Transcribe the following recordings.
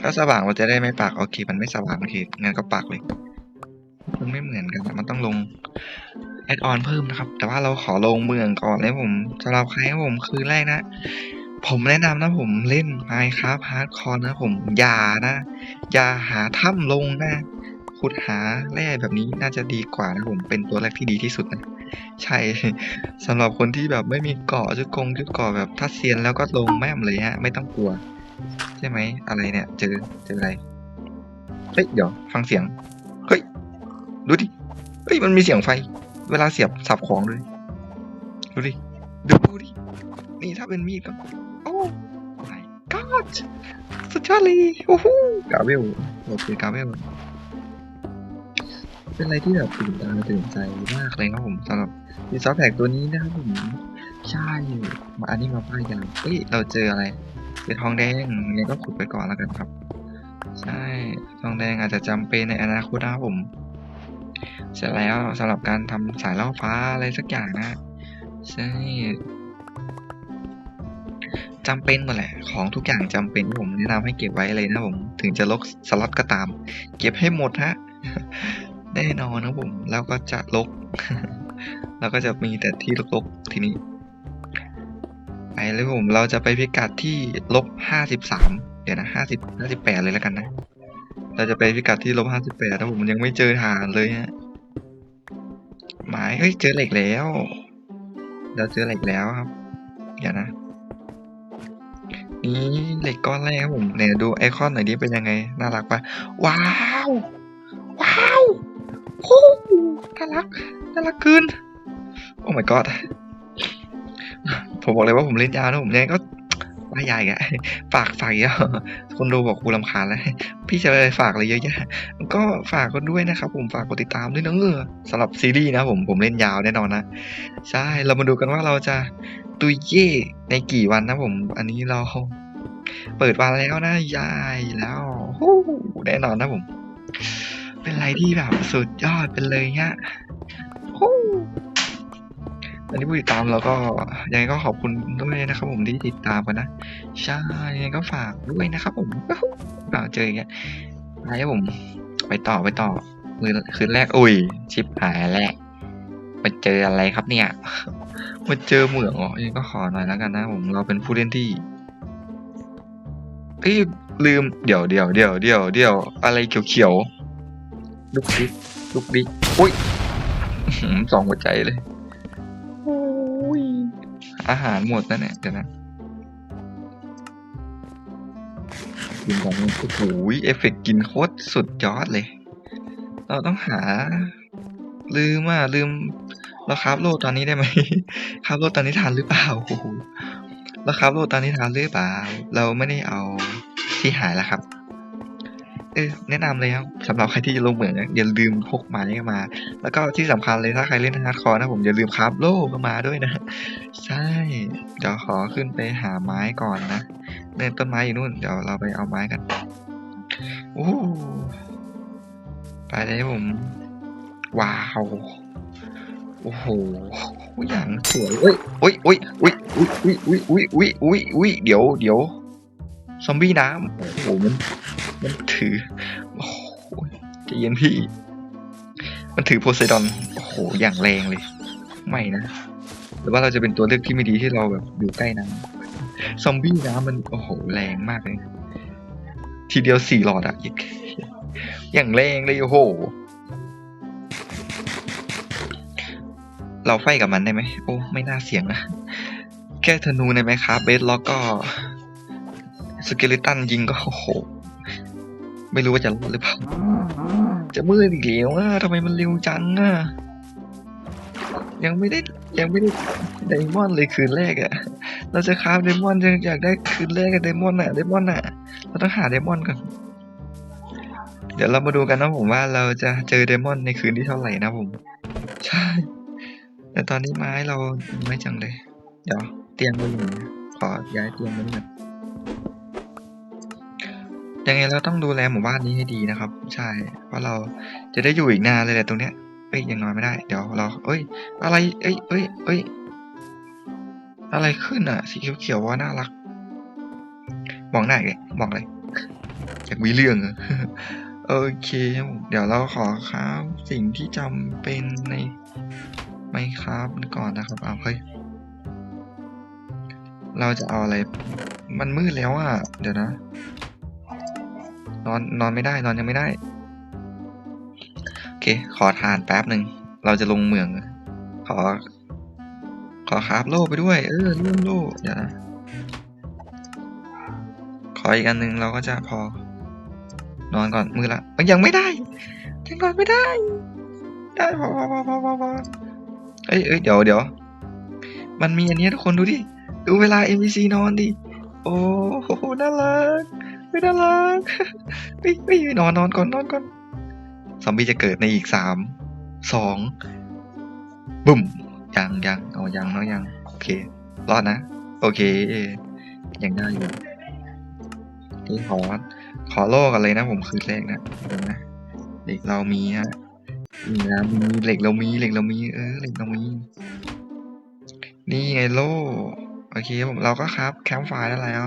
ถ้าสว่างเราจะได้ไม่ปักโอเค มันไม่สว่างโอเคงั้นก็ปักเลยมันไม่เหมือนกันมันต้องลงแอดออนเพิ่มนะครับ แต่ว่าเราขอลงเมืองก่อนเลยผมสำหรับใครผมคืนแรกนะ ผมแนะนำนะผมเล่น Minecraft Hardcore นะผมอย่านะ อย่าหาถ้ำลงนะขุดหาแร่แบบนี้น่าจะดีกว่านะผมเป็นตัวแรกที่ดีที่สุดนะ ใช่สำหรับคนที่แบบไม่มีเกาะจุดกงจุดเกาะแบบถ้าเซียนแล้วก็ลงแม่มเลยฮะไม่ต้องกลัว ใช่ไหมอะไรเนี่ยเจอเจออะไรเฮ้ยเดี๋ยวฟังเสียงเฮ้ยดูดิเฮ้ยมันมีเสียงไฟ เวลาเสียบสับของเลยดูดิดูดินี่ถ้าเป็นมีดก็โอ้ my god สุดยอดเลยโอ้โหกาเวลโอเคกาเวลเป็นอะไรที่แบบตื่นตาตื่นใจมากเลยครับผมสำหรับดีซอฟแพกตัวนี้นะครับผมใช่มาอันนี้มาป้ายยางเฮ้ยเราเจออะไร เจอทองแดงยังก็ขุดไปก่อนแล้วกันครับ ใช่ทองแดงอาจจะจำเป็นในอนาคตนะครับผม เสร็จแล้วสำหรับการทำสายล่อฟ้าอะไรสักอย่างนะใช่จำเป็นหมดแหละ ของทุกอย่างจำเป็นผมแนะนำให้เก็บไว้เลยนะผม ถึงจะลกสล็อตก็ตาม เก็บให้หมดฮะแน่นอนนะผม แล้วก็จะลก แล้วก็จะมีแต่ที่ลกๆทีนี้ ไปเลยผมเราจะไปพิกัดที่ลบห้าสิบสามเดี๋ยวนะห้าสิบห้าสิบแปดเลยแล้วกันนะ เราจะไปพิกัดที่ลบห้าสิบแปดนะผมยังไม่เจอฐานเลยฮะหมายเฮ้ยเจอเหล็กแล้ว เราเจอเหล็กแล้วครับเดี๋ยวนะนี่เหล็กก้อนแรกครับผมเนี่ยดูไอคอนหน่อยดิเป็นยังไง น่ารักปะว้าว ว้าวโอ้น่ารักน่ารักเกินโอ้ my god ผมบอกเลยว่าผมเล่นยาวนะผมยังก็ว่าใหญ่อะฝากฝากเยอะคนดูบอกกูรำคาญแล้ว พี่จะไปฝากอะไรเยอะแยะก็ฝากกันด้วยนะครับ ผมฝากกดติดตามด้วยนะเออสำหรับซีรีส์นะผมผมเล่นยาวแน่นอนนะ ใช่เรามาดูกันว่าเราจะตุยเย่ในกี่วันนะผม อันนี้เรา เปิดวันแล้วนะยายแล้วแน่นอนนะผม เป็นอะไรที่แบบสุดยอดเป็นเลยเงี้ยฮู้ อันนี้ผู้ติดตามเราก็ยังไงก็ขอบคุณด้วยนะครับผมที่ติดตามกันนะใช่ยังไงก็ฝากด้วยนะครับผมฝาเจออย่างเงี้ยไปครับผมไปต่อไปต่อคืนคืนแรกอุ้ยชิปหายแล้วมาเจออะไรครับเนี่ยมาเจอเหมืองอ๋อยังก็ขอหน่อยแล้วกันนะผมเราเป็นผู้เล่นที่เอ้ยลืมเดี๋ยวเดี๋ยวเดี๋ยวเดี๋ยวเดี๋ยวอะไรเขียวเขียวๆลุกดิลุกดิอุ้ยสองหัวใจเลย อาหารหมดแล้วเนี่ยเดี๋ยวนะกินของโอ้โหเอฟเฟกต์กินโคตรสุดยอดเลย เราต้องหา ลืมอะลืม เราคราฟโลตอนนี้ได้ไหมคราฟโลตอนนี้ทานหรือเปล่าโอ้โหเราคราฟโลตอนนี้ทานหรือเปล่า เราไม่ได้เอาที่หายแล้วครับ เออแนะนำเลยครับสำหรับใครที่จะลงเหมืองอย่าลืมพกไม้มา แล้วก็ที่สำคัญเลยถ้าใครเล่นฮาร์ดคอร์นะผมอย่าลืมคราฟโลก็มาด้วยนะ ใช่ เดี๋ยวขอขึ้นไปหาไม้ก่อนนะเนินต้นไม้อยู่นู่นเดี๋ยวเราไปเอาไม้กันโอ้ไปเลยผม ว้าวโอ้โหอย่างสวยเอ้ยโอ้ยโอ้ยโอ้ยโอ้ยโอ้ยโอ้ยโอ้ยโอ้ยโอ้ยเดี๋ยวเดี๋ยว ซอมบี้น้ำโอ้โหมันมันถือ โอ้โหใจเย็นพี่ มันถือโพไซดอน โอ้โห อย่างแรงเลย ไม่นะ หรือว่าเราจะเป็นตัวเลือกที่ไม่ดีที่เราแบบอยู่ใกล้น้ำซอมบี้น้ำมัน โอ้โห แรงมากเลย ทีเดียวสี่หลอดอะอีกอย่างแรงเลยโอ้โห เราไฟกับมันได้ไหม โอ้ ไม่น่าเสี่ยงนะ แค่ธนูในไหมครับเบสล็อกก็ สเกลิตันยิงก็โอ้โห ไม่รู้ว่าจะรอดหรือเปล่า จะมืดอีกแล้วอะทำไมมันเร็วจังอะยังไม่ได้ยังไม่ได้ไดมอนด์เลยคืนแรกอะเราจะคราฟเดมอนจะอยากได้คืนแรกกับเดมอนอะเดมอนอะเราต้องหาเดมอนก่อน เดี๋ยวเรามาดูกันนะผมว่าเราจะเจอเดมอนในคืนที่เท่าไหร่นะผม ใช่ แต่ตอนนี้ไม้เราไม่จังเลย เดี๋ยวเตียงมันอยู่นะขอย้ายเตียงมันก่อน ยังไงเราต้องดูแลหมู่บ้านนี้ให้ดีนะครับ ใช่เพราะเราจะได้อยู่อีกนานเลยแหละตรงเนี้ยเอ้ยยังนอนไม่ได้ เดี๋ยวเรา เอ้ย อะไร เอ้ยเอ้ยเอ้ยอะไรขึ้นอะ สีเขียวๆว่าน่ารักมองหน้าเลยมองเลยอยากมีเรื่องอโอเค เดี๋ยวเราขอครับสิ่งที่จำเป็นในไม่ครับก่อนนะครับเอาเฮ้ยเราจะเอาอะไร มันมืดแล้วอะ เดี๋ยวนะ นอนนอนไม่ได้นอนยังไม่ได้ โอเค ขอทานแป๊บหนึ่ง เราจะลงเมือง ขอ ขอคราฟโล่ไปด้วย เออเรื่องโล่เดี๋ยวนะขออีกอันหนึ่งเราก็จะพอ นอนก่อนมือละเอ้ยยังไม่ได้ยังนอนไม่ได้ ได้พอพอพอพอพอเอ้ยเอ้ยเดี๋ยวเดี๋ยวมันมีอันนี้ทุกคนดูดิ ดูเวลา NPC นอนดิ โอ้โหน่ารัก ไม่น่ารักเฮ้ยเฮ้ยนอนนอนก่อนนอนก่อนซอมบี้จะเกิดในอีกสามสองบุ่มยังยังเอายังเนาะยังโอเครอดนะ โอเคยังได้อยู่นี่ขอขอโล่กันเลยนะผมคืนแรกนะเดี๋ยวนะเหล็กเรามีฮะมีนะมีเหล็กเรามีเหล็กเรามีเออเหล็กเรามี นี่ไงโล่โอเคผมเราก็ครับแคมป์ไฟร์ได้แล้ว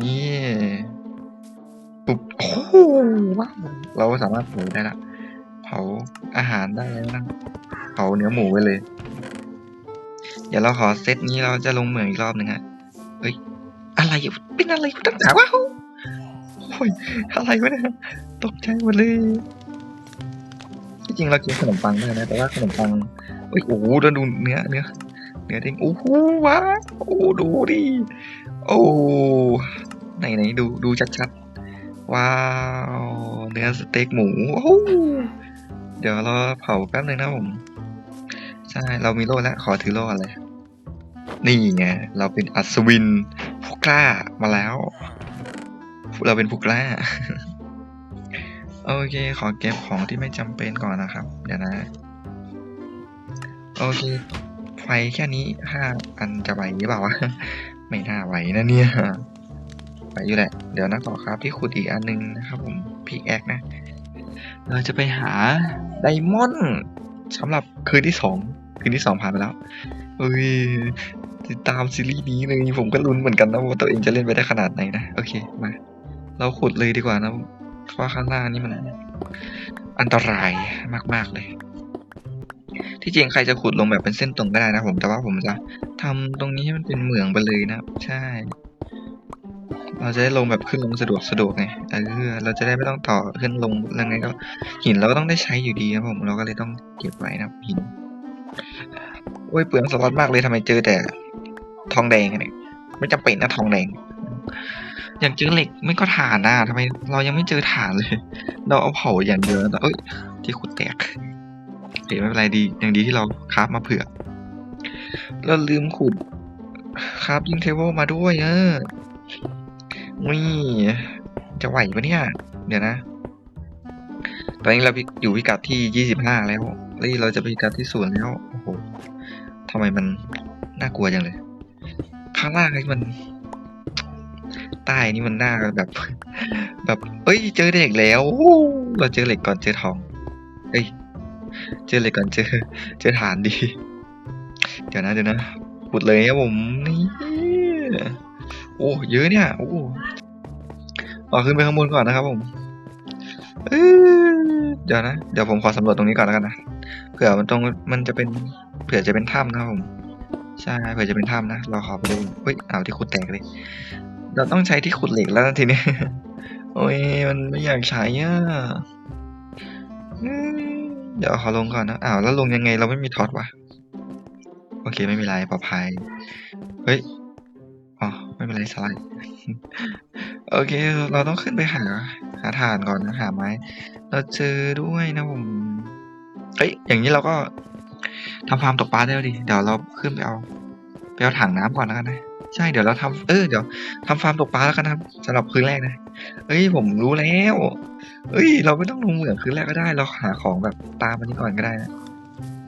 นี่ ปุ๊บโอ้โหว้าวเราสามารถเผาได้ละเผาอาหารได้แล้วนะเผาเนื้อหมูไปเลย เดี๋ยวเราขอเซตนี้เราจะลงเหมืองอีกรอบหนึ่งฮะเฮ้ยอะไรอยู่เป็นอะไรกูตั้งแต่ว้าวโอ้ยอะไรวะเนี่ยตกใจหมดเลยที่จริงเรากินขนมปังได้นะแต่ว่าขนมปังเฮ้ยโอ้โหแล้วดูเนื้อเนื้อเนื้อเด้งโอ้โหว้าวโอ้ดูดิโอ้ไหนไหนดูดูชัดๆ ว้าว เนื้อสเต็กหมูโอ้เดี๋ยวเราเผาแป๊บนึงนะผม ใช่ เรามีโล่แล้ว ขอถือโล่อะไร นี่ไง เราเป็นอัศวินผู้กล้ามาแล้ว เราเป็นผู้กล้า โอเค ขอเก็บของที่ไม่จำเป็นก่อนนะครับ เดี๋ยวนะ โอเค ไฟแค่นี้ห้าอันจะไหวหรือเปล่าวะ ไม่น่าไหวนะเนี่ย ไหวอยู่แหละ เดี๋ยวนะขอครับที่ขุดอีกอันนึงนะครับผมพิกแอคนะ เราจะไปหาไดมอนด์สำหรับคืนที่สองคืนที่สองผ่านไปแล้วเอ้ยติดตามซีรีส์นี้เลยผมก็ลุ้นเหมือนกันนะว่าตัวเองจะเล่นไปได้ขนาดไหนนะโอเคมา เราขุดเลยดีกว่านะเพราะว่าข้างล่างนี่มันอันตรายมากๆเลยที่จริงใครจะขุดลงแบบเป็นเส้นตรงก็ได้นะผมแต่ว่าผมจะทำตรงนี้ให้มันเป็นเหมืองไปเลยนะ ใช่ เราจะได้ลงแบบขึ้นลงสะดวกสะดวกไงเออเราจะได้ไม่ต้องต่อขึ้นลงแล้วไงก็หินเราก็ต้องได้ใช้อยู่ดีครับผมเราก็เลยต้องเก็บไว้นะครับหินโอ้ยเปลืองสล็อตมากเลยทำไมเจอแต่ทองแดงเนี่ยไม่จำเป็นนะทองแดงอยากเจอเหล็กไม่ก็ถ่านนะทำไมเรายังไม่เจอถ่านเลย เราเอาเผาอย่างเดียวแต่เอ้ยที่ขุดแตกโอเคไม่เป็นไรดีอย่างดีที่เราคราฟมาเผื่อเราลืมขุดคราฟยิงเทเบิลมาด้วยเออ นี่จะไหวปะเนี่ย เดี๋ยวนะ ตอนนี้เราอยู่พิกัดที่ยี่สิบห้าแล้วแล้วเราจะไปพิกัดที่ศูนย์แล้ว โอ้โหทำไมมันน่ากลัวจังเลย ข้างล่างนี่มัน ใต้นี่มันน่าแบบ แบบ เอ้ย เจอเหล็กแล้ว เราเจอเหล็กก่อนเจอทอง เอ้ย เจอเหล็กก่อนเจอ เจอฐานดี เดี๋ยวนะเดี๋ยวนะ ขุดเลยครับผมนี่ โอ้เยอะเนี่ยโอ้ออขึ้นไปข้างบนก่อนนะครับผมเเดี๋ยวนะเดี๋ยวผมขอสำรวจตรงนี้ก่อนแล้วกันนะเผื่อมันตรงมันจะเป็นเผื่อจะเป็นถ้ำนะครับผมใช่เผื่อจะเป็นถ้ำนะเราขอไปดูเฮ้ยเอาที่ขุดแตกเลย เราต้องใช้ที่ขุดเหล็กแล้วทีนี้โอ้ยมันไม่อยากใช้อะเดี๋ยวขอลงก่อนนะอ้าวแล้วลงยังไงเราไม่มีท็อตวะโอเคไม่มีไรปลอดภัยเฮ้ย อ๋อไม่เป็นไรสไลด์โอเค เราต้องขึ้นไปหา หาถานก่อนนะหาไม้ เราเจอด้วยนะผมเฮ้ยอย่างนี้เราก็ทำฟาร์มตกปลาได้แล้วดิเดี๋ยวเราขึ้นไปเอาไปเอาถังน้ำก่อนแล้วกันนะใช่เดี๋ยวเราทำเออเดี๋ยวทำฟาร์มตกปลาแล้วกันนะครับสำหรับคืนแรกนะเอ้ยผมรู้แล้วเอ้ย เราไม่ต้องลงเหมืองคืนแรกก็ได้ เราหาของแบบตามมันนี้ก่อนก็ได้นะ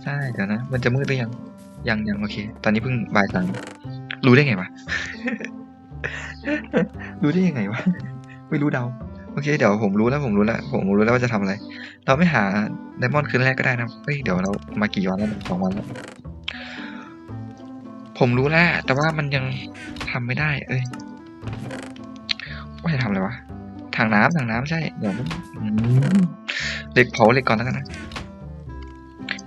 ใช่เดี๋ยวนะ มันจะมืดหรือยังยังยังโอเค ตอนนี้เพิ่งบ่ายสาม รู้ได้ไงวะ รู้ได้ยังไงวะ ไม่รู้เดา โอเค เดี๋ยวผมรู้แล้วผมรู้แล้ว ผมรู้แล้วว่าจะทำอะไร เราไม่หาไดมอนด์คืนแรกก็ได้นะ เฮ้ย เดี๋ยวเรามากี่วันแล้วสองวันแล้ว ผมรู้แล้ว แต่ว่ามันยังทำไม่ได้ เอ้ยว่าจะทำอะไรวะถังน้ำถังน้ำใช่ เดี๋ยวอืมเหล็กเผาเหล็กก่อนแล้วกันนะ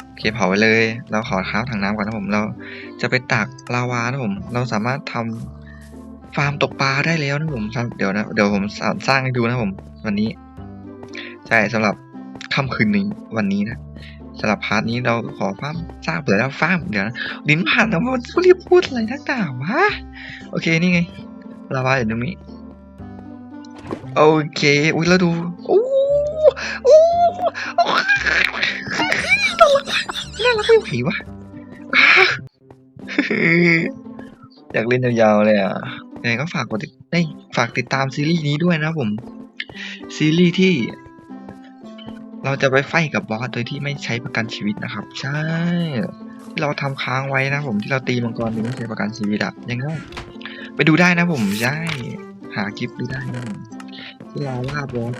โอเคเผาไปเลย เราขอค้าฟถังน้ำก่อนนะผม เรา จะไปตักลาวานะผม เราสามารถทำฟาร์มตกปลาได้แล้วนะผม เดี๋ยวนะเดี๋ยวผมสร้างให้ดูนะผม วันนี้ ใช่สำหรับค่ำคืนนี้วันนี้นะสำหรับพาร์ทนี้เราขอฟาร์มสร้างเผื่อแล้วฟาร์มเดี๋ยวนะลิ้นผ่านแต่ว่ารีบพูดอะไรทักต่างวะโอเคนี่ไงลาวาอยู่ตรงนี้โอเค อุ้ยแล้วดูโอ้โอ้โอ้น่ารักน่ารักไม่ไหววะ อยากเล่นยาวๆเลยอะยังไงก็ฝากกดติดเอ้ฝากติดตามซีรีส์นี้ด้วยนะผม ซีรีส์ที่ เราจะไปไฟกับบอสโดยที่ไม่ใช้ประกันชีวิตนะครับ ใช่ที่เราทำค้างไว้นะผมที่เราตีมังกรโดยไม่ใช้ประกันชีวิตอะยังไงไปดูได้นะผมใช่หาคลิปดูได้นะที่เราล่าบอส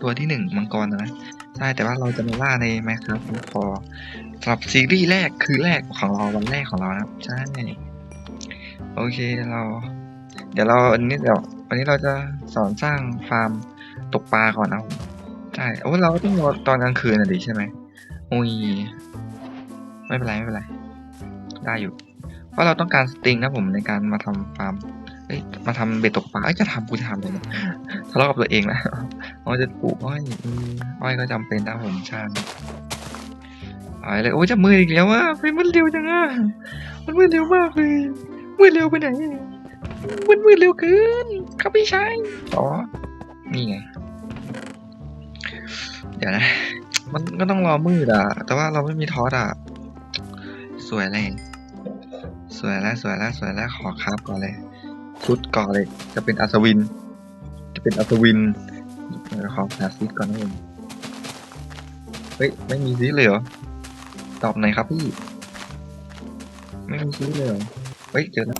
ตัวที่หนึ่งมังกรนะ ใช่แต่ว่าเราจะมาล่าในแมครับพอสำหรับซีรีส์แรกคือแรกของเราวันแรกของเรานะครับใช่โอเคเรา เดี๋ยวเราอันนี้เดี๋ยววันนี้เราจะสอนสร้างฟาร์มตกปลาก่อนนะผมใช่โอ้เราก็ต้องรอตอนกลางคืนนะดิใช่ไหมอุ้ยไม่เป็นไรไม่เป็นไร ได้อยู่ เพราะเราต้องการสติงนะผมในการมาทำฟาร์ม เอ้ยมาทำเบ็ดตกปลาเอ้ยจะทำกูจะทำเลยเนี่ยทะเลาะกับตัวเองแล้วเราจะปลูกอ้อยอืมอ้อยก็จำเป็นนะผมใช่ไปเลยโอ้ยจะมืออีกแล้วอะไปมันเร็วจังอะมันมือเร็วมากเลยมือเร็วไปไหนมันมือเร็วเกินครับพี่ชายอ๋อนี่ไงเดี๋ยวนะ มันก็ต้องรอมืดอะ แต่ว่าเราไม่มีทอสอะ สวยเลย สวยแล้วสวยแล้วสวยแล้วขอครับก่อนเลย ชุดก่อนเลย จะเป็นอัศวิน จะเป็นอัศวินเดี๋ยวขอหาซีดก่อนนะผมเฮ้ย ไม่มีซีดเลยเหรอ ตอบหน่อยครับพี่ ไม่มีซีดเลยเหรอ เฮ้ย เจอแล้ว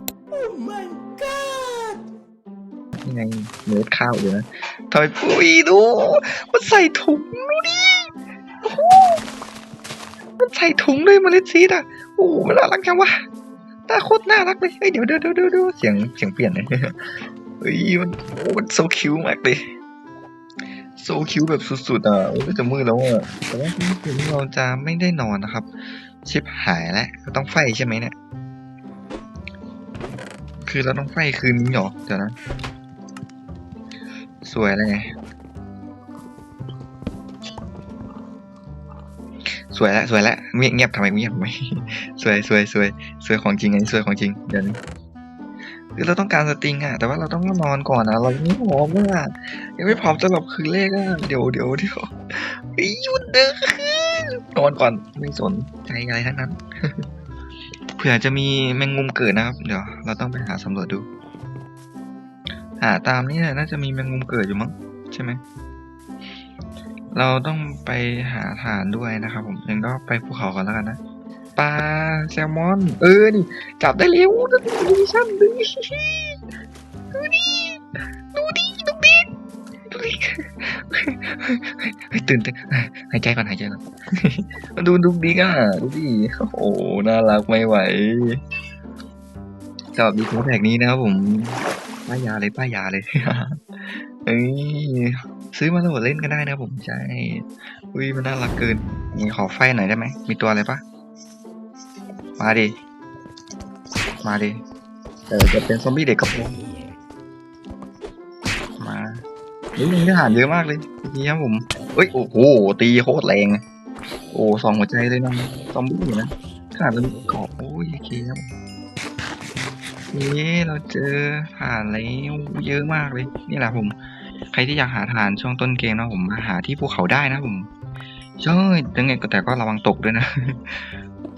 นี่ไงเนื้อข้าวอยู่นะถอยปุยดูมันใส่ถุงดูดิโอ้โหมันใส่ถุงด้วยเมล็ดซีดอะ โอ้โหมันน่ารักจังวะ ตาโคตรน่ารักเลยเฮ้ยเดี๋ยวเดี๋ยวเดี๋ยวเดี๋ยวเดี๋ยวเสียงเสียงเปลี่ยนเลยเฮ้ยมันโอ้มันโซคิวมากเลยโซคิวแบบสุดๆอะโอ้ยจะมืดแล้วอะแต่ว่าคืนนี้เราจะไม่ได้นอนนะครับ ชิบหายแล้วต้องไฟใช่ไหมเนี่ย คือเราต้องไฟคืนนี้หรอเดี๋ยวนะ สวยเลย สวยแล้วสวยแล้วเงียบเงียบทำไมเงียบทำไมสวยสวยสวยสวยของจริงไงสวยของจริงเดี๋ยวนี้คือเราต้องการสตริงอะแต่ว่าเราต้องนอนก่อนนะเรายังไม่พร้อมอะยังไม่พร้อมสำหรับคืนแรกอะเดี๋ยวเดี๋ยวเดี๋ยวหยุดเด้อนอนก่อนไม่สนใจอะไรทั้งนั้นเผื่อจะมีแมงมุมเกิดนะครับ เดี๋ยวเราต้องไปหาสำรวจดู หาตามนี่แหละน่าจะมีแมงมุมเกิดอยู่มั้งใช่ไหม เราต้องไปหาฐานด้วยนะครับผมยังก็ไปภูเขาก่อนแล้วกันนะปลาแซลมอน เออนี่จับได้เร็วดูดิชั่นดูดิดูดิดูดิดูดิดูดิเฮ้ตื่นเต้นหายใจก่อนหายใจก่อนมาดูดูดิอะดูดิโอ้น่ารักไม่ไหวสำหรับดีโคแท็กนี้นะครับผมป้ายยาเลยป้ายยาเลยเอ้ย ซื้อมาแล้วเล่นกันได้นะผมใช่อุ้ยมันน่ารักเกินนี่ขอไฟหน่อยได้ไหมมีตัวอะไรปะมาดิมาดิเออจะเป็นซอมบี้เด็กกระโปรงมาเฮ้ยมีทหารเยอะมากเลยนี่ครับผมเอ้ยโอ้โหตีโคตรแรงโอ้สองหัวใจเลยนะซอมบี้นะขนาดเรามีเกาะโอ้ยเคครับนี่เราเจอฐานแล้วเยอะมากเลย นี่แหละผม รที่อยากหาฐานช่วงต้นเกมนะผมมาหาที่ภูเขาได้นะผมใช่ยังไงก็แต่ก็ระวังตกด้วยนะ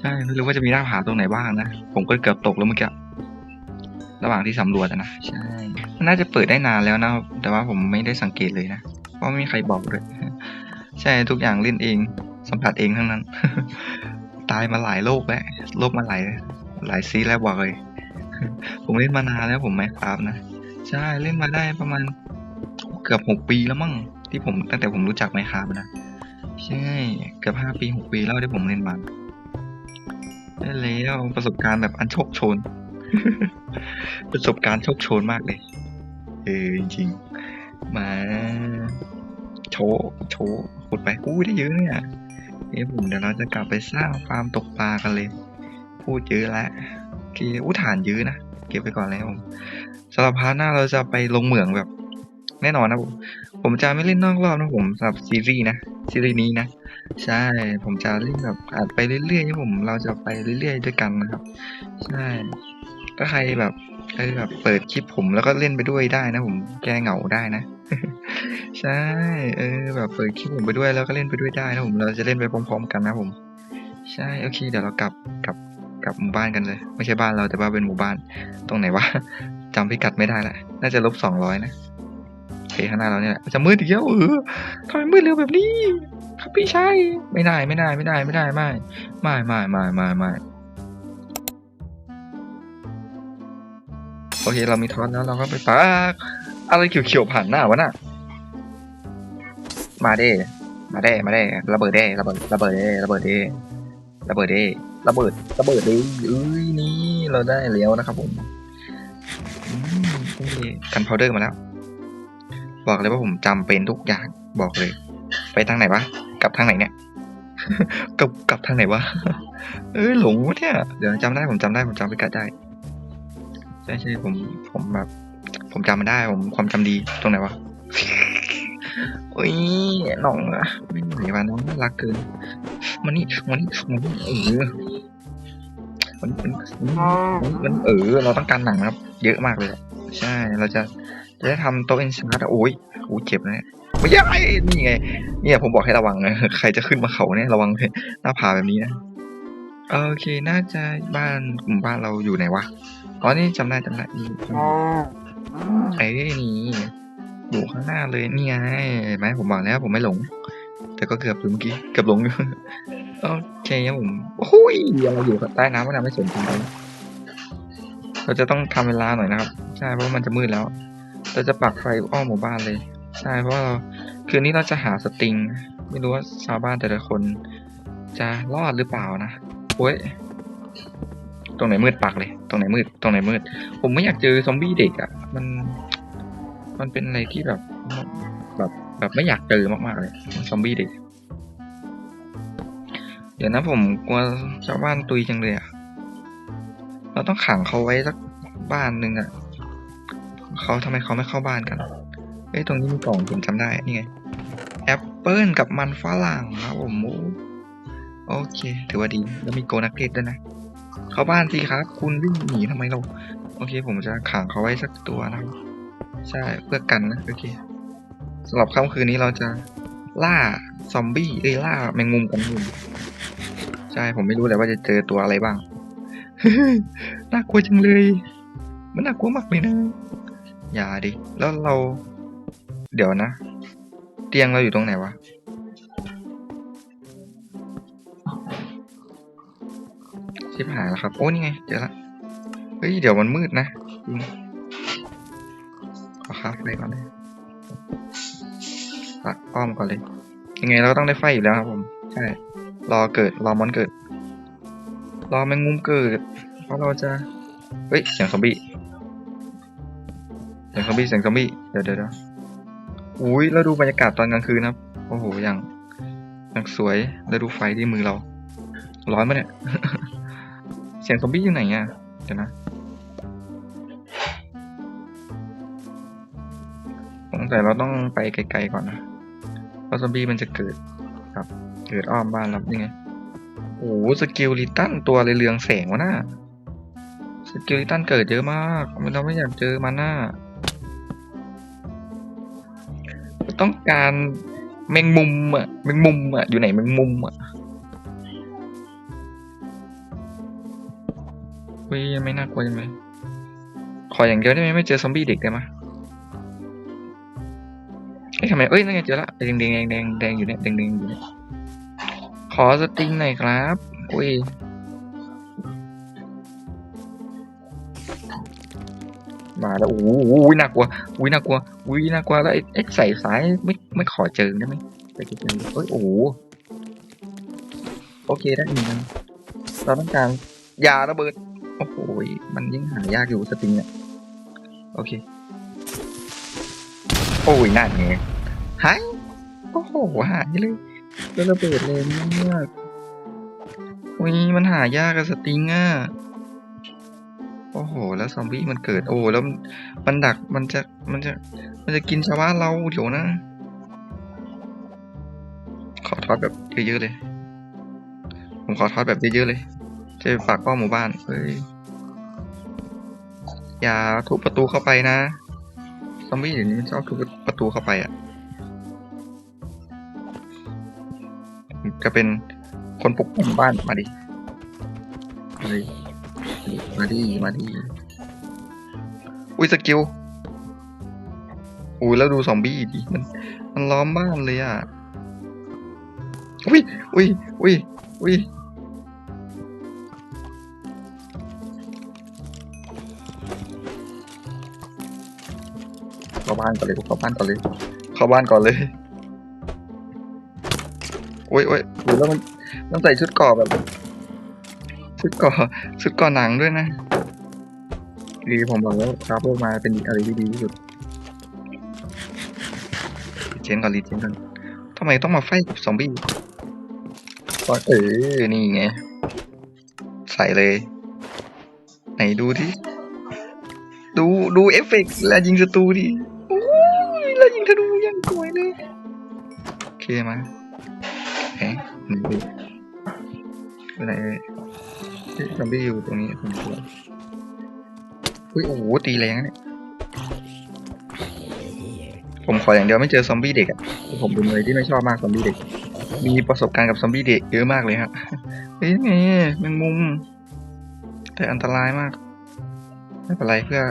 ใช่ไม่รู้ว่าจะมีหน้าผาตรงไหนบ้างนะ ผมก็เกือบตกแล้วเมื่อกี้ระหว่างที่สำรวจนะ ใช่มันน่าจะเปิดได้นานแล้วนะ แต่ว่าผมไม่ได้สังเกตเลยนะ เพราะไม่มีใครบอกเลย ใช่ทุกอย่างเล่นเอง สัมผัสเองทั้งนั้น ตายมาหลายโลกแล้วโลกมาหลายหลายซีแล้วบอกเลย ผมเล่นมานานแล้วผมไม่ครับนะ ใช่เล่นมาได้ประมาณ กือบหกปีแล้วมั้งที่ผมตั้งแต่ผมรู้จักไมค้านะ ใช่ เกือบห้าปีหกปีแล้วที่ผมเล่นมาได้แล้วประสบการณ์แบบอันโชคโชน ประสบการณ์โชคโชนมากเลย เออจริงๆ มาโชว์โชว์ขุดไปอู้ได้เยอะเนี่ยเอ้ผมเดี๋ยวเราจะกลับไปสร้างฟาร์มตกปลากันเลย พูดเยอะแล้วโอเคอู้ฐานเยอะนะ เก็บไปก่อนแล้วผมสำหรับพาร์ทหน้าเราจะไปลงเหมืองแบบ แน่นอนนะผมผมจะไม่เล่นนอกรอบนะผมสำหรับซีรีส์นะซีรีส์นี้นะใช่ผมจะเล่นแบบอัดไปเรื่อยๆที่ผมเราจะไปเรื่อยๆด้วยกันนะครับ ใช่ถ้าใครแบบใครแบบเปิดคลิปผมแล้วก็เล่นไปด้วยได้นะผมแก้เหงาได้นะ ใช่เออแบบเปิดคลิปผมไปด้วยแล้วก็เล่นไปด้วยได้นะผมเราจะเล่นไปพร้อม ๆ กันนะผม ใช่โอเค เดี๋ยวเรากลับกลับกลับหมู่บ้านกันเลย ไม่ใช่บ้านเราแต่ว่าเป็นหมู่บ้านตรงไหนวะจำพิกัดไม่ได้ละน่าจะลบสองร้อยนะ เคข้างหน้าเราเนี่ยจะมืดอีกแล้วเออทำไมมืดเร็วแบบนี้ ครับพี่ชายไม่ได้ไม่ได้ไม่ได้ไม่ได้ไม่ไม่ไม่ไม่ไม่ไม่โอเคเรามีทอนแล้วเราก็ไปปักอะไรเขียวๆผ่านหน้าวะน่ะมาเด้มาเด้มาเด้ระเบิดเด้ระเบิดระเบิดเด้ระเบิดเด้ระเบิดเด้ระเบิดระเบิดเด้เอ้ยนี่เราได้แล้วนะครับผมอืมโอเคกันพาวเดอร์มาแล้ว บอกเลยว่าผมจำเป็นทุกอย่างบอกเลย ไปทางไหนวะกลับทางไหนเนี่ยกลับกลับทางไหนวะเอ้ยหลงวะเนี่ยเดี๋ยวจำได้ผมจำได้ผมจำพิกัดได้ใช่ใช่ผมผมแบบ ผมจำมันได้ ผมความจำดีตรงไหนวะโอ้ยน้องอะไม่ไหนวะน้องน่ารักเกินมันนี่มันนี่มันนี่เออมันมันมันมันเออเราต้องการหนังนะครับ เยอะมากเลยใช่เราจะ จะได้ทำโต๊ะเอ็นชาร์ดโอ้ยโอ้เจ็บนะเนี่ยไม่ใช่นี่ไง เนี่ยผมบอกให้ระวังนะใครจะขึ้นมาเขาเนี่ยระวังเลยหน้าผาแบบนี้นะโอเคน่าจะบ้านกลุ่มบ้านเราอยู่ไหนวะอ๋อนี่จำได้จำได้นี่ไอ้นี่อยู่ข้างหน้าเลยนี่ไงไหมผมบอกแล้วผมไม่หลง แต่ก็เกือบอยู่เมื่อกี้เกือบหลงโอเคครับผมโอ้ยเราอยู่ใต้น้ำไม่นำไม่สนใจเราจะต้องทำเวลาหน่อยนะครับ ใช่เพราะว่ามันจะมืดแล้ว เราจะปักไฟอ้อมหมู่บ้านเลย ใช่เพราะว่าเราคืนนี้เราจะหาสติง ไม่รู้ว่าชาวบ้านแต่ละคน จะรอดหรือเปล่านะโอ้ยตรงไหนมืดปักเลย ตรงไหนมืด ตรงไหนมืด ผมไม่อยากเจอซอมบี้เด็กอะ่ะ มัน มันเป็นอะไรที่แบบ แบบ แบบไม่อยากเจอมากๆเลย ซอมบี้เด็ก เดี๋ยวนะผมกลัวชาวบ้านตุยจังเลยอะ่ะ เราต้องขังเขาไว้สักบ้านหนึ่งอะ่ะ เขาทำไมเขาไม่เข้าบ้านกัน เอ้ยตรงนี้มีกล่องผมจำได้นี่ไงแอปเปิลกับมันฝรั่งครับผมโอเค ถือว่าดีแล้วมีโกนักเก็ตด้วยนะ เข้าบ้านสิครับ คุณวิ่งหนีทำไมเรา โอเค ผมจะขังเขาไว้สักตัวนะใช่เพื่อกันนะโอเคสำหรับค่ำคืนนี้เราจะล่าซอมบี้เอ้ยล่าแมงมุมกันมุมใช่ผมไม่รู้เลยว่าจะเจอตัวอะไรบ้างน่ากลัวจังเลย มันน่ากลัวมากเลยนะ อย่าดิ แล้วเรา เดี๋ยวนะ เตียงเราอยู่ตรงไหนวะ ชิบหายแล้วครับ โอ้นี่ไงเจอละ เฮ้ย เดี๋ยวมันมืดนะจริงขอคาไฟก่อนเลยตัดอ้อมก่อนเลย ยังไงเราก็ต้องได้ไฟอยู่แล้วครับผม ใช่ รอเกิด รอมอนเกิด รอแมงมุมเกิด เพราะเราจะ เฮ้ย เสียงซอมบี้ ซอมบี้เสียงซอมบี้เดี๋ยวเดี๋ยวอุ้ยแล้วดูบรรยากาศตอนกลางคืนนะครับ โอ้โหอย่างอย่างสวยแล้วดูไฟที่มือเรา ร้อนปะเนี่ย เสียงซอมบี้อยู่ไหนอะเดี๋ยวนะสงสัยเราต้องไปไกลๆก่อนนะเพราะซอมบี้มันจะเกิดครับ เกิดอ้อมบ้านเรานี่ไงโอ้โหสกิลลิตันตัวอะไรเรืองแสงวะน่าสกิลลิตันเกิดเยอะมากเราไม่อยากเจอมันน่า ต้องการแมงมุมอะแมงมุมอะอยู่ไหนแมงมุมอะเฮ้ยไม่น่ากลัวจังเลยขออย่างเดียวได้ไหมไม่เจอซอมบี้เด็กได้ไหมเอ้ยทำไมเอ้ยนั่นไงเจอละแดงแดงแดงแดงแดงอยู่เนี่ยแดงแดงอยู่เนี่ยขอสติงหน่อยครับอุ้ย มาแล้วโอ้อุ้ยน่ากลัวอุ้น่ากลัวอุ้น่ากลัวแล้วไอ้ใส่สายไม่ไม่ขอเจอได้ไหมไปเจอเอ้ยโอ้โหโอเคได้หนึ่งเราต้องการยาระเบิดโอ้โหยมันยิ่งหายากอยู่สติงเนี่ยโอเคโอ้ยนั่นไงหายโอ้โหหายเลยแล้วระเบิดเลยมากอุ้ยมันหายากกับสติงอะ โอ้โห แล้วซอมบี้มันเกิดโอ้แล้วมันดักมันจะมันจะมันจะกินชาวบ้านเราเดี๋ยวนะ ขอทอดแบบเยอะๆเลย ผมขอทอดแบบเยอะๆเลย จะฝากป้อหมู่บ้านเฮ้ยอย่าทุบประตูเข้าไปนะซอมบี้เดี๋ยวนี้มันชอบทุบประตูเข้าไปอะจะเป็นคนปกป้องบ้านมาดิมาดิ มาดิมาดิอุ้ยสกิลอุ้ยแล้วดูซอมบี้ดิมัน มันล้อมบ้านเลยอะอุ้ยอุ้ยอุ้ยอุ้ยเข้าบ้านก่อนเลยเข้าบ้านก่อนเลยเข้าบ้านก่อนเลยโอ้ยโอ้ยโอ้ยแล้วมันต้องใส่ชุดก่อแบบ ชุดก่อชุดก่อหนังด้วยนะดีผมบอกแล้วครับพวกมาเป็นอะไรที่ดีที่สุดเจนก่อนรีเจนก่อนทำไมต้องมาไฟกับซอมบี้ก็เออ นี่ไง ใส่เลย ไหนดูที่ ดูดูเอฟเฟกต์แล้วยิงศัตรูดิโอ้ยแล้วยิงธนูยังสวยเลย โอเคมาแหมหนีไปไปไหนเอ่ย เฮ้ยซอมบี้อยู่ตรงนี้ผมกลัวอุ้ยโอ้โหตีแรงเนี่ยผมขออย่างเดียวไม่เจอซอมบี้เด็กอะผมเป็นเลยที่ไม่ชอบมากซอมบี้เด็ก มีประสบการณ์กับซอมบี้เด็กเยอะมากเลยฮะเฮ้ยนี่แมงมุม แต่อันตรายมาก ไม่เป็นไรเพื่อ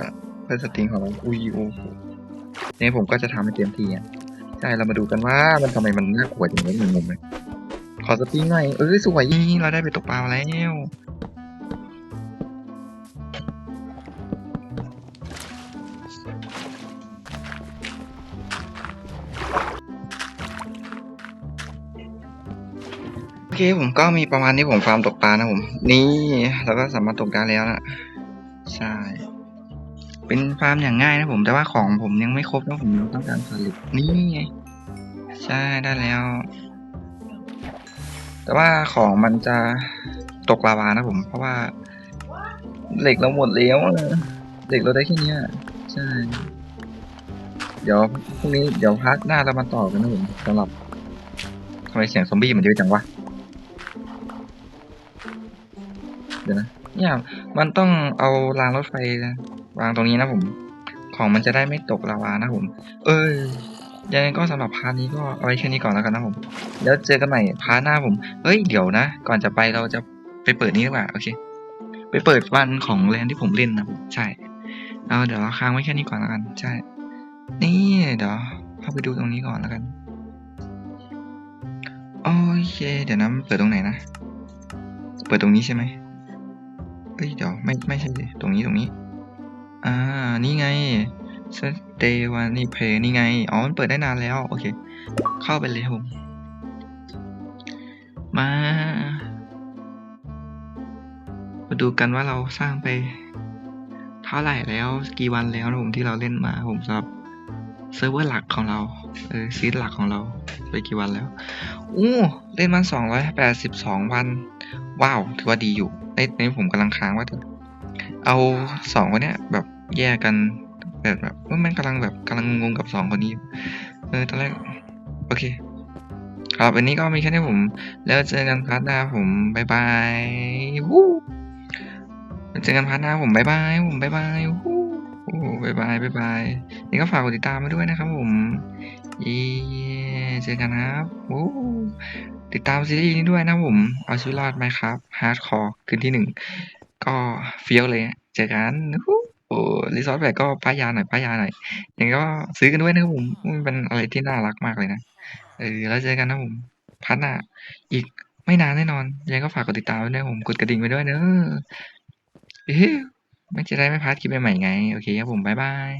เพื่อสติงของเราอุ้ยโอ้โหนี่ผมก็จะทำให้เต็มที่อะใช่เรามาดูกันว่ามันทำไมมันน่ากลัวอย่างนี้แมงมุมเลยขอสติงหน่อยเอ้ยสวยนี่เราได้ไปตกปลามาแล้ว เคผมก็มีประมาณนี้ผมฟาร์มตกปลานะผม นี่เราก็สามารถตกได้แล้วนะใช่ เป็นฟาร์มอย่างง่ายนะผม แต่ว่าของผมยังไม่ครบนะผมต้องการผลิตนี่ไงใช่ได้แล้ว แต่ว่าของมันจะตกลาวานะผม เพราะว่า เหล็กเราหมดแล้วอะเหล็กเราได้แค่นี้ใช่เดี๋ยวพรุ่งนี้เดี๋ยวพาร์ทหน้าเรามาต่อกันนะผมสำหรับทำไมเสียงซอมบี้มันเยอะจังวะ ดี๋ยวนะเนี่ยมันต้องเอารางรถไฟวางตรงนี้นะผม ของมันจะได้ไม่ตกลาวานะผม เอ้ยยังไงก็สำหรับพาร์ทนี้ก็เอาไว้แค่นี้ก่อนแล้วกันนะผมแล้วเจอกันใหม่พาร์ทหน้าผมเฮ้ยเดี๋ยวนะ ก่อนจะไปเราจะไปเปิดนี้ดีกว่าโอเค ไปเปิดวันของแลนที่ผมเล่นนะผมใช่เอาเดี๋ยวเราค้างไว้แค่นี้ก่อนแล้วกัน ใช่ นี่เดี๋ยวเข้าไปดูตรงนี้ก่อนแล้วกันโอเค เดี๋ยวนะมันเปิดตรงไหนนะ เปิดตรงนี้ใช่ไหม เอ้ยเดี๋ยวไม่ไม่ใช่ตรงนี้ตรงนี้ อ่า นี่ไง stay one นี่ play นี่ไง อ๋อ มันเปิดได้นานแล้ว โอเค เข้าไปเลยผมมา มาดูกันว่าเราสร้างไป เท่าไหร่แล้วกี่วันแล้วนะผมที่เราเล่นมาผมสำหรับเซิร์ฟเวอร์หลักของเรา เออซีดหลักของเราไปกี่วันแล้ว อู้ เล่นมาสองร้อยแปดสิบสองวัน ว้าว ถือว่าดีอยู่ ในในผมกำลังค้างว่าเอาสองคนเนี้ยแบบแยกกันแบบแบบว่ามันกำลังแบบกำลังงงกับสองคนนี้เออตอนแรกโอเค ครับวันนี้ก็มีแค่นี้ผม แล้วเจอกันพาร์ทหน้าผมบายบายวู้เจอกันพาร์ทหน้าผมบายบายผมบายบายวู้ อ้บายบายบายบายนี่ก็ฝากกดติดตามมาด้วยนะครับผมเย้เจอกันครับโอ้ติดตามซีรีส์นี้ด้วยนะผม เอาชีวิตรอดไหมครับฮาร์ดคอร์คืนที่หนึ่งก็เฟี้ยวเลยเจอกันโอ้รีสอร์ทแบบก็ป้ายยาหน่อยป้ายยาหน่อยยังไงก็ซื้อกันด้วยนะครับผมมันเป็นอะไรที่น่ารักมากเลยนะเออแล้วเจอกันนะผมพัดหน้าอีกไม่นานแน่นอน ยังก็ฝากกดติดตามไว้ด้วยผมกดกระดิ่งไว้ด้วยเนอะเฮ้ย ไม่จะได้ไม่พลาดคลิปใหม่ๆไง โอเคครับผม บ๊ายบาย